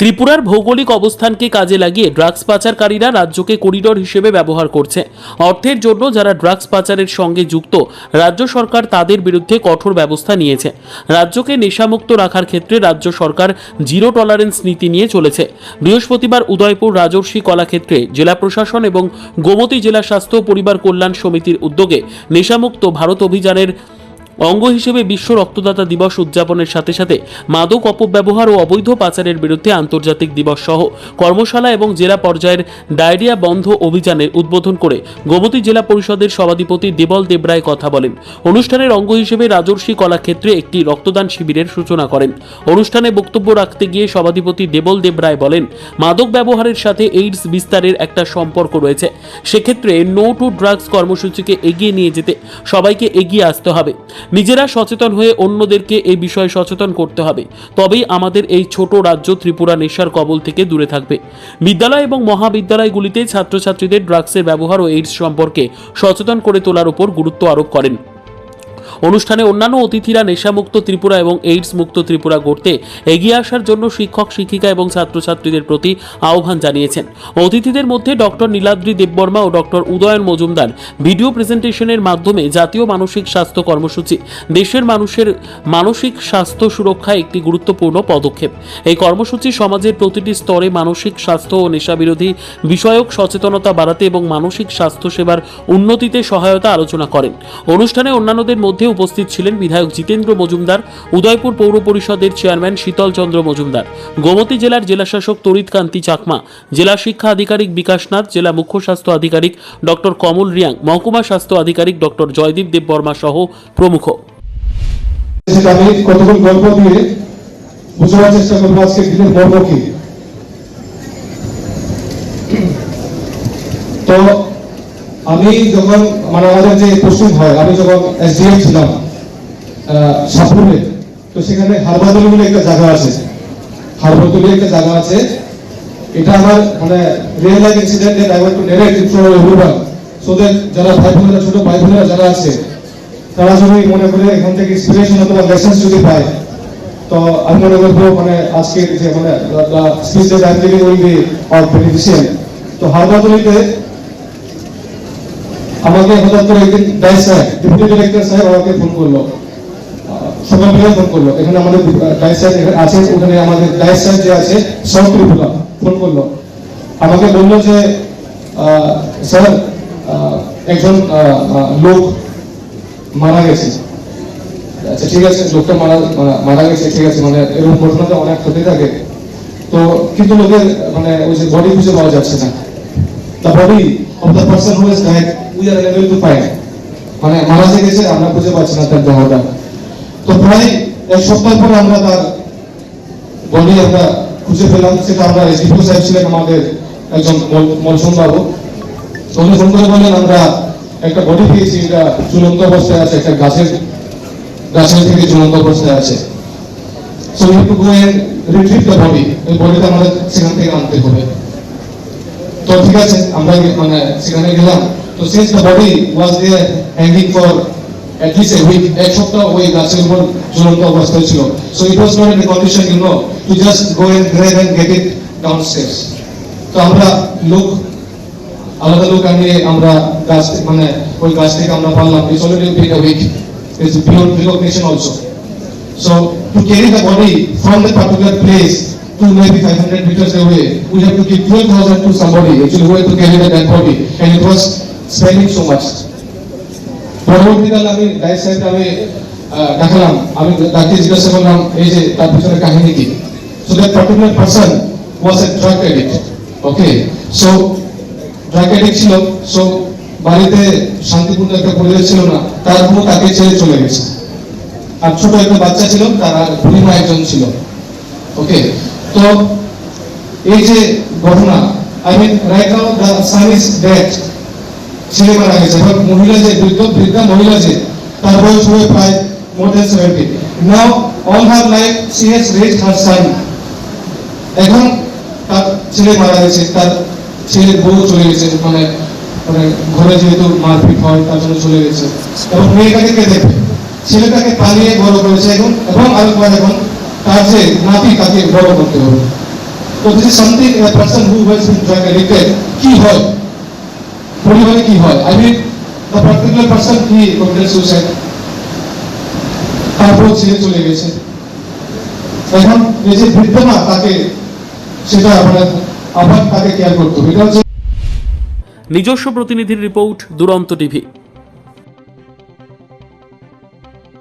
ত্রিপুরার ভৌগোলিক অবস্থানকে কাজে লাগিয়ে ড্রাগস পাচারকারীরা রাজ্যকে করিডোর হিসেবে ব্যবহার করছে। অর্থের জন্য যারা ড্রাগস পাচারের সঙ্গে যুক্ত, রাজ্য সরকার তাদের বিরুদ্ধে কঠোর ব্যবস্থা নিয়েছে। রাজ্যকে নেশামুক্ত রাখার ক্ষেত্রে রাজ্য সরকার জিরো টলারেন্স নীতি নিয়ে চলেছে। বৃহস্পতিবার উদয়পুর রাজর্ষি কলাক্ষেত্রে জেলা প্রশাসন এবং গোমতী জেলা স্বাস্থ্য পরিবার কল্যাণ সমিতির উদ্যোগে নেশামুক্ত ভারত অভিযানের অঙ্গ হিসেবে বিশ্ব রক্তদাতা দিবস উদযাপনের সাথে সাথে মাদক অপব্যবহার ও অবৈধ পাচারের বিরুদ্ধে আন্তর্জাতিক দিবস সহ কর্মশালা এবং জেলা পর্যায়ের ডায়রিয়া বন্ধ অভিযানের উদ্বোধন করে গোমতী জেলা পরিষদের সভাধিপতি দেবল দেবরায় কথা বলেন। অনুষ্ঠানের অঙ্গ হিসেবে রাজর্ষি কলাক্ষেত্রে একটি রক্তদান শিবিরের সূচনা করেন। অনুষ্ঠানে বক্তব্য রাখতে গিয়ে সভাধিপতি দেবল দেবরায় বলেন, মাদক ব্যবহারের সাথে এইডস বিস্তারের একটা সম্পর্ক রয়েছে। সেক্ষেত্রে নো টু ড্রাগস কর্মসূচিকে এগিয়ে নিয়ে যেতে সবাইকে এগিয়ে আসতে হবে। নিজেরা সচেতন হয়ে অন্যদেরকে এই বিষয়ে সচেতন করতে হবে। তবেই আমাদের এই ছোট রাজ্য ত্রিপুরা নেশার কবল থেকে দূরে থাকবে। বিদ্যালয় এবং মহাবিদ্যালয়গুলিতে ছাত্রছাত্রীদের ড্রাগসের ব্যবহার ও এইডস সম্পর্কে সচেতন করে তোলার উপর গুরুত্ব আরোপ করেন। অনুষ্ঠানে অন্যান্য অতিথিরা নেশামুক্ত ত্রিপুরা এবং এইডস মুক্ত ত্রিপুরা গড়তে এগিয়ে আসার জন্য শিক্ষক, শিক্ষিকা এবং ছাত্রছাত্রীদের প্রতি আহ্বান জানিয়েছেন। অতিথিদের মধ্যে ডক্টর নীলাদ্রি দেববর্মা ও ডক্টর উদয়ন মজুমদার। ভিডিও প্রেজেন্টেশনের মাধ্যমে জাতীয় মানসিক স্বাস্থ্য কর্মসূচি, দেশের মানুষের মানসিক স্বাস্থ্য সুরক্ষায় একটি গুরুত্বপূর্ণ পদক্ষেপ। এই কর্মসূচি সমাজের প্রতিটি স্তরে মানসিক স্বাস্থ্য ও নেশাবিরোধী বিষয়ক সচেতনতা বাড়াতে এবং মানসিক স্বাস্থ্য সেবার উন্নতিতে সহায়তা আলোচনা করেন। অনুষ্ঠানে অন্যান্যদের মধ্যে উপস্থিত ছিলেন বিধায়ক জিতেন্দ্র মজুমদার, উদয়পুর পৌর পরিষদের চেয়ারম্যান শীতল চন্দ্র মজুমদার, গোমতী জেলার জেলাশাসক তরিত কান্তি চাকমা, জেলা শিক্ষা আধিকারিক বিকাশ নাথ, জেলা মুখ্য স্বাস্থ্য আধিকারিক ডক্টর কমল রিয়াং, মহকুমা স্বাস্থ্য আধিকারিক ডক্টর জয়দীপ দেববর্মা সহ প্রমুখ। তো আমি যখন মানে আমাদের যে পোস্টিং হয়, আমি যখন এসডিএফ ছিলাম সাপুরে তো সেখানে হারবাদলি বলে একটা জায়গা আছে। হারবাদলি একটা জায়গা আছে। এটা আমার মানে real life incident that I want to in front of everyone so that যারা ভাই বোনেরা, ছোট ভাই বোনেরা যারা আছে, তারা যদি মনে করে এখান থেকে ইন্সপিরেশন অথবা লেসেন্স যদি পায়, তো আমি মনে করব মানে আজকের যে মানে speech that I giving will be or beneficial তো হারবাদলিতে আমাকে হঠাৎ করে একদিন ডাই সাহেব ডেপুটি ডিরেক্টর সাহেব আমাকে ফোন করল। আহ, সকালবেলা ফোন করল। এখানে আমাদের ডাই সাহেব এখানে আছে ওখানে আমাদের ডাই সাহেব যে আছে সাউথ ত্রিপুরা ফোন করল। আমাকে বলল যে স্যার একজন লোক মারা গেছে। আচ্ছা ঠিক আছে লোকটা মারা মারা- গেছে ঠিক আছে মানে এরকম ঘটনা তো অনেক হতে থাকে। তো কিন্তু লোকের মানে ওই যে বডি খুঁজে পাওয়া যাচ্ছে না। body of the person who is died মানে মারা গেছে, আমরা খুঁজে পাচ্ছি না তার দেহটা। তো প্রায় এক সপ্তাহ পর আমরা তার বডি আমরা খুঁজে পেলাম, সেটা আমরা সাহেব ছিলেন আমাদের একজন বাবু উনি ফোন করে বললেন, আমরা একটা বডি পেয়েছি, এটা অবস্থায় আছে, একটা গাছের গাছের থেকে অবস্থায় আছে। রিট্রিভ বডি এই বডিটা আমাদের সেখান থেকে আনতে হবে। তো ঠিক আছে, আমরা মানে সেখানে গেলাম। তো since the body was there hanging for at least a week এক সপ্তাহ ওই গাছের উপর ঝুলন্ত অবস্থায় ছিল so it was not in condition you know to just go and grave and get it down steps তো আমরা লোক আলাদা লোক আনিয়ে আমরা গাছ থে- মানে ওই গাছ থেকে আমরা পারলাম it's already been a week it's beyond recognition also So to carry the body from that particular place to maybe 500 meters away, we have to give 12,000 to somebody actually who had to carry the dead body and it was spending so much. পরবর্তীকালে আমি die সাহেবকে আমি ডাকলাম। আমি তাকে জিজ্ঞাসা করলাম, এই যে তার পিছনে কাহিনী কি? So that particular person was a drug addict okay so drug addict ছিল সো বাড়িতে শান্তিপূর্ণ একটা পরিবেশ ছিল না, তার কোনো তাকে ছেড়ে চলে গেছে। আর ছোট একটা বাচ্চা ছিল, তার বুড়িমা একজন ছিল ওকে তো এই যে ঘটনা I mean right now the son is dead ছেলে মারা গেছে এবার মহিলা যে বৃদ্ধ, বৃদ্ধা মহিলা যে, তার বয়স হয়ে প্রায় more than seventy now all her life she has raise her son এখন তার ছেলে মারা গেছে, তার ছেলের বউ চলে গেছে মানে মানে ঘরে যেহেতু মারপিট হয়, তার জন্য চলে গেছে। এবং মেয়েটাকে কে দেখবে? ছেলেটাকে পালিয়ে বড় করেছে এখন, এবং আরও পর এখন তার যে নাতি, তাকে বড় করতে হবে। তো this is something a person who has been drug addicted কি হয়? পরিবারে কি হয়? I mean the particular person কি কমিটেড সুইসাইড তারপর ছেড়ে চলে গেছে। এখন এই যে বৃদ্ধ মা তাকে সেটা আপনার আবার তাকে কেয়ার করতে হবে। এটা হচ্ছে নিজস্ব প্রতিনিধির রিপোর্ট, দুরন্ত টিভি।